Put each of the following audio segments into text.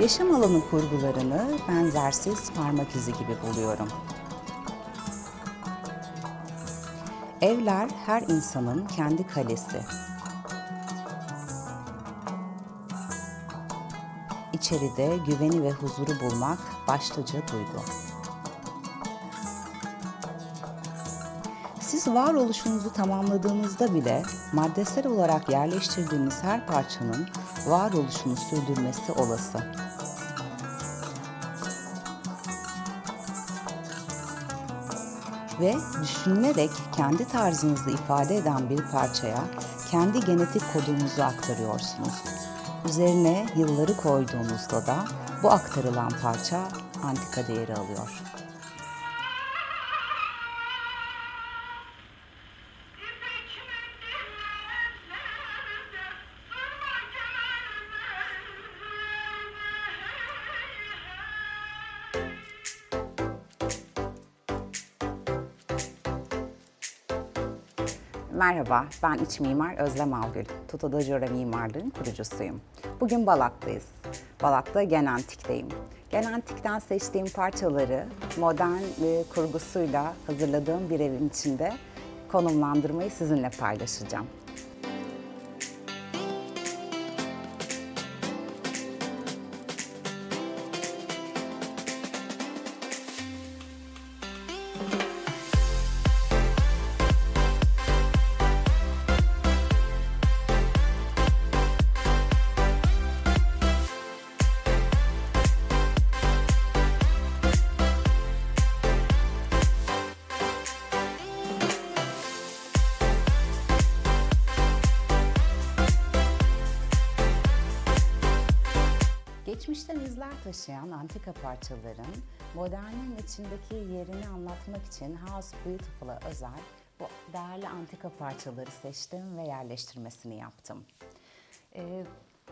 Yaşam alanı kurgularını benzersiz parmak izi gibi buluyorum. Evler her insanın kendi kalesi. İçeride güveni ve huzuru bulmak başlıca duygu. Siz varoluşunuzu tamamladığınızda bile maddesel olarak yerleştirdiğiniz her parçanın varoluşunu sürdürmesi olası. Ve düşünülerek kendi tarzınızı ifade eden bir parçaya kendi genetik kodunuzu aktarıyorsunuz. Üzerine yılları koyduğunuzda da bu aktarılan parça antika değeri alıyor. Merhaba, ben iç mimar Özlem Algül. Tutadajora Mimarlığın kurucusuyum. Bugün Balat'tayız. Balat'ta Genantik'teyim. Genantik'ten seçtiğim parçaları modern e, kurgusuyla hazırladığım bir evin içinde konumlandırmayı sizinle paylaşacağım. Geçmişten izler taşıyan antika parçaların modernin içindeki yerini anlatmak için House Beautiful'a özel bu değerli antika parçaları seçtim ve yerleştirmesini yaptım. Ee,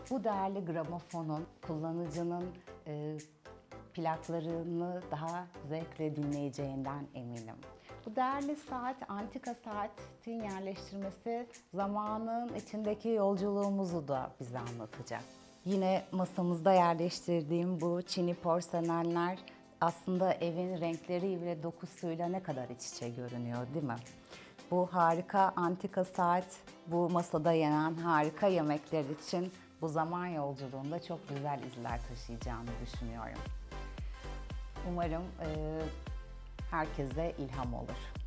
bu değerli gramofonun kullanıcının e, plaklarını daha zevkle dinleyeceğinden eminim. Bu değerli saat, antika saatin yerleştirmesi zamanın içindeki yolculuğumuzu da bize anlatacak. Yine masamızda yerleştirdiğim bu çini porselenler aslında evin renkleriyle ve dokusuyla ne kadar iç içe görünüyor değil mi? Bu harika antika saat, bu masada yenen harika yemekler için bu zaman yolculuğunda çok güzel izler taşıyacağını düşünüyorum. Umarım e, herkese ilham olur.